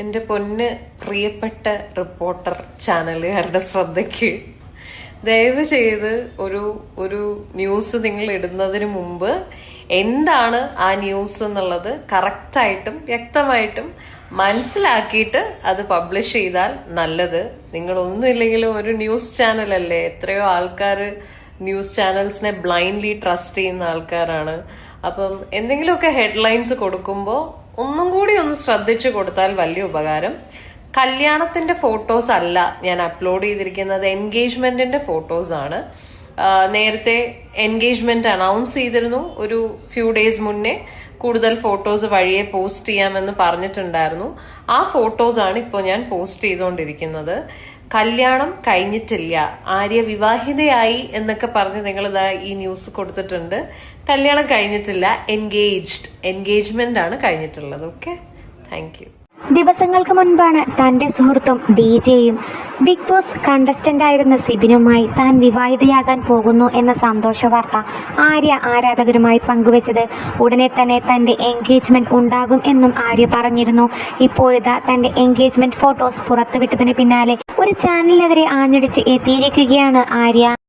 എന്റെ പൊന്ന് പ്രിയപ്പെട്ട റിപ്പോർട്ടർ ചാനലുകാരുടെ ശ്രദ്ധയ്ക്ക്. ദയവ് ചെയ്ത് ഒരു ഒരു ന്യൂസ് നിങ്ങൾ ഇടുന്നതിന് മുമ്പ് എന്താണ് ആ ന്യൂസ് എന്നുള്ളത് കറക്റ്റായിട്ടും വ്യക്തമായിട്ടും മനസ്സിലാക്കിയിട്ട് അത് പബ്ലിഷ് ചെയ്താൽ നല്ലത്. നിങ്ങളൊന്നുമില്ലെങ്കിലും ഒരു ന്യൂസ് ചാനലല്ലേ എത്രയോ ആൾക്കാർ ന്യൂസ് ചാനൽസിനെ ബ്ലൈൻഡ്ലി ട്രസ്റ്റ് ചെയ്യുന്ന ആൾക്കാരാണ്. അപ്പം എന്തെങ്കിലുമൊക്കെ ഹെഡ്ലൈൻസ് കൊടുക്കുമ്പോൾ ഒന്നും കൂടി ഒന്ന് ശ്രദ്ധിച്ചു കൊടുത്താൽ വലിയ ഉപകാരം. കല്യാണത്തിന്റെ ഫോട്ടോസ് അല്ല ഞാൻ അപ്ലോഡ് ചെയ്തിരിക്കുന്നത് എൻഗേജ്മെന്റിന്റെ ഫോട്ടോസ് ആണ്. നേരത്തെ എൻഗേജ്മെന്റ് അനൗൺസ് ചെയ്തിരുന്നു. ഒരു ഫ്യൂ ഡേയ്സ് മുന്നേ കൂടുതൽ ഫോട്ടോസ് വഴിയെ പോസ്റ്റ് ചെയ്യാമെന്ന് പറഞ്ഞിട്ടുണ്ടായിരുന്നു. ആ ഫോട്ടോസ് ആണ് ഇപ്പോൾ ഞാൻ പോസ്റ്റ് ചെയ്തുകൊണ്ടിരിക്കുന്നത് കല്യാണം കഴിഞ്ഞിട്ടില്ല. ആര്യ വിവാഹിതയായി എന്നൊക്കെ പറഞ്ഞ് നിങ്ങൾ ഇതാ ഈ ന്യൂസ് കൊടുത്തിട്ടുണ്ട്. കല്യാണം കഴിഞ്ഞിട്ടില്ല എൻഗേജ്ഡ് എൻഗേജ്മെന്റ് ആണ് കഴിഞ്ഞിട്ടുള്ളത്. ഓക്കെ താങ്ക് ദിവസങ്ങൾക്ക് മുൻപാണ് തന്റെ സുഹൃത്തും ഡി ജെയും ബിഗ് ബോസ് കണ്ടസ്റ്റന്റ് ആയിരുന്ന സിബിനുമായി താൻ വിവാഹിതയാകാൻ പോകുന്നു എന്ന സന്തോഷ വാർത്ത ആര്യ ആരാധകരുമായി പങ്കുവച്ചത്. ഉടനെ തന്നെ തന്റെ എൻഗേജ്മെന്റ് ഉണ്ടാകും എന്നും ആര്യ പറഞ്ഞിരുന്നു. ഇപ്പോഴിതാ തന്റെ എൻഗേജ്മെന്റ് ഫോട്ടോസ് പുറത്തുവിട്ടതിന് പിന്നാലെ ഒരു ചാനലിനെതിരെ ആഞ്ഞടിച്ച് എത്തിയിരിക്കുകയാണ് ആര്യ.